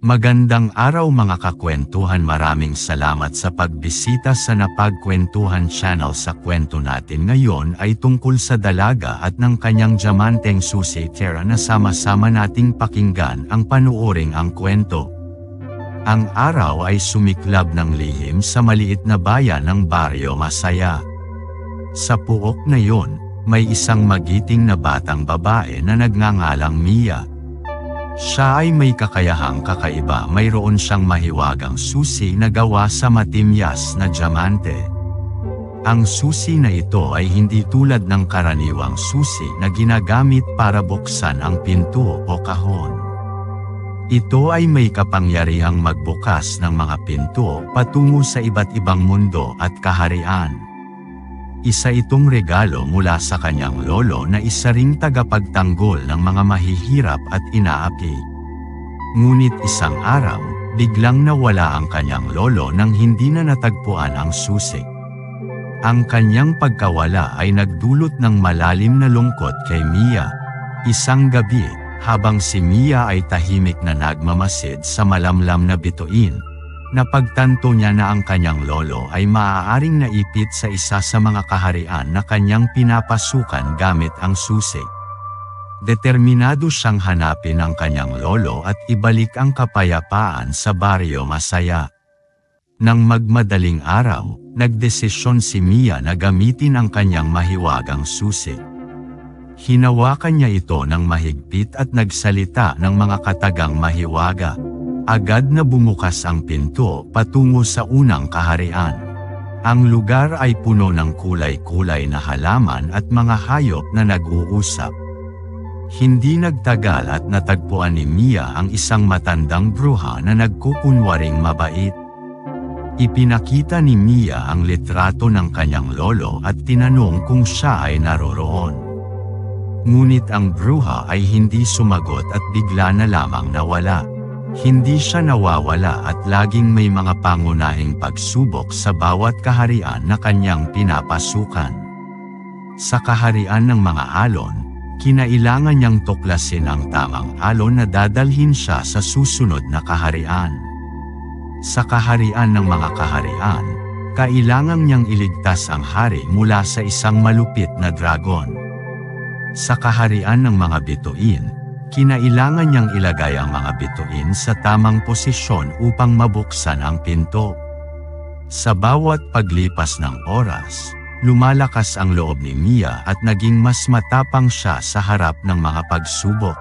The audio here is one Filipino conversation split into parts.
Magandang araw mga kakwentuhan maraming salamat sa pagbisita sa Napagkwentuhan channel sa kwento natin ngayon ay tungkol sa dalaga at ng kanyang diamanteng susi Tara na sama-sama nating pakinggan ang panuoring ang kwento. Ang araw ay sumiklab ng lihim sa maliit na bayan ng Baryo Masaya. Sa puok na yon, may isang magiting na batang babae na nagngangalang Mia. Siya ay may kakayahang kakaiba mayroon siyang mahiwagang susi na gawa sa matimyas na diamante. Ang susi na ito ay hindi tulad ng karaniwang susi na ginagamit para buksan ang pinto o kahon. Ito ay may kapangyarihang magbukas ng mga pinto patungo sa iba't ibang mundo at kaharian. Isa itong regalo mula sa kanyang lolo na isa ring tagapagtanggol ng mga mahihirap at inaapi. Ngunit isang araw, biglang nawala ang kanyang lolo nang hindi na natagpuan ang susi. Ang kanyang pagkawala ay nagdulot ng malalim na lungkot kay Mia. Isang gabi, habang si Mia ay tahimik na nagmamasid sa malamlam na bituin, Napagtanto niya na ang kanyang lolo ay maaaring naipit sa isa sa mga kaharian na kanyang pinapasukan gamit ang susi. Determinado siyang hanapin ang kanyang lolo at ibalik ang kapayapaan sa baryo masaya. Nang magmadaling araw, nagdesisyon si Mia na gamitin ang kanyang mahiwagang susi. Hinawakan niya ito ng mahigpit at nagsalita ng mga katagang mahiwaga. Agad na bumukas ang pinto patungo sa unang kaharian. Ang lugar ay puno ng kulay-kulay na halaman at mga hayop na nag-uusap. Hindi nagtagal at natagpuan ni Mia ang isang matandang bruha na nagkukunwaring mabait. Ipinakita ni Mia ang litrato ng kanyang lolo at tinanong kung siya ay naroroon. Ngunit ang bruha ay hindi sumagot at bigla na lamang nawala. Hindi siya nawawala at laging may mga pangunahing pagsubok sa bawat kaharian na kanyang pinapasukan. Sa kaharian ng mga alon, kinailangan niyang tuklasin ang tamang alon na dadalhin siya sa susunod na kaharian. Sa kaharian ng mga kaharian, kailangan niyang iligtas ang hari mula sa isang malupit na dragon. Sa kaharian ng mga bituin, Kinailangan niyang ilagay ang mga bituin sa tamang posisyon upang mabuksan ang pinto. Sa bawat paglipas ng oras, lumalakas ang loob ni Mia at naging mas matapang siya sa harap ng mga pagsubok.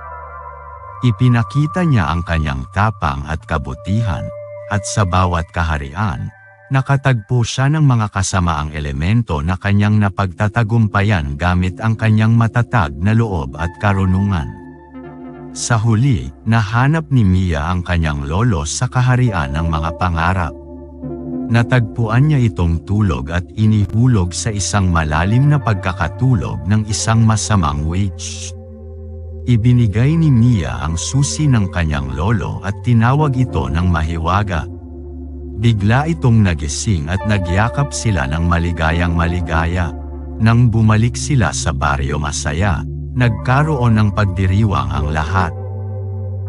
Ipinakita niya ang kanyang tapang at kabutihan, at sa bawat kaharian, nakatagpo siya ng mga kasamaang elemento na kanyang napagtatagumpayan gamit ang kanyang matatag na loob at karunungan. Sa huli, nahanap ni Mia ang kanyang lolo sa kaharian ng mga pangarap. Natagpuan niya itong tulog at inihulog sa isang malalim na pagkakatulog ng isang masamang witch. Ibinigay ni Mia ang susi ng kanyang lolo at tinawag ito ng mahiwaga. Bigla itong nagising at nagyakap sila ng maligayang maligaya. Nang bumalik sila sa baryo masaya, Nagkaroon ng pagdiriwang ang lahat.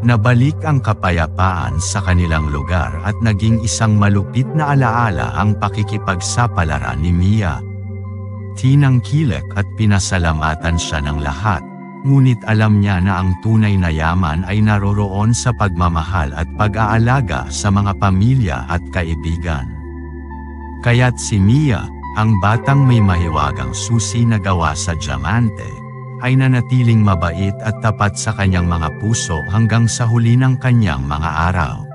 Nabalik ang kapayapaan sa kanilang lugar at naging isang malupit na alaala ang pakikipagsapalaran ni Mia. Tinangkilek at pinasalamatan siya ng lahat, ngunit alam niya na ang tunay na yaman ay naroroon sa pagmamahal at pag-aalaga sa mga pamilya at kaibigan. Kaya't si Mia, ang batang may mahiwagang susi na gawa sa diamante, ay nanatiling mabait at tapat sa kanyang mga puso hanggang sa huli ng kanyang mga araw.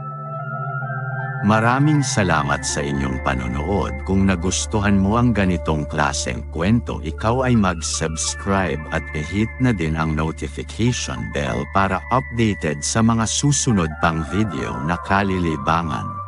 Maraming salamat sa inyong panonood. Kung nagustuhan mo ang ganitong klaseng kwento, ikaw ay mag-subscribe at i-hit na din ang notification bell para updated sa mga susunod pang video na kalilibangan.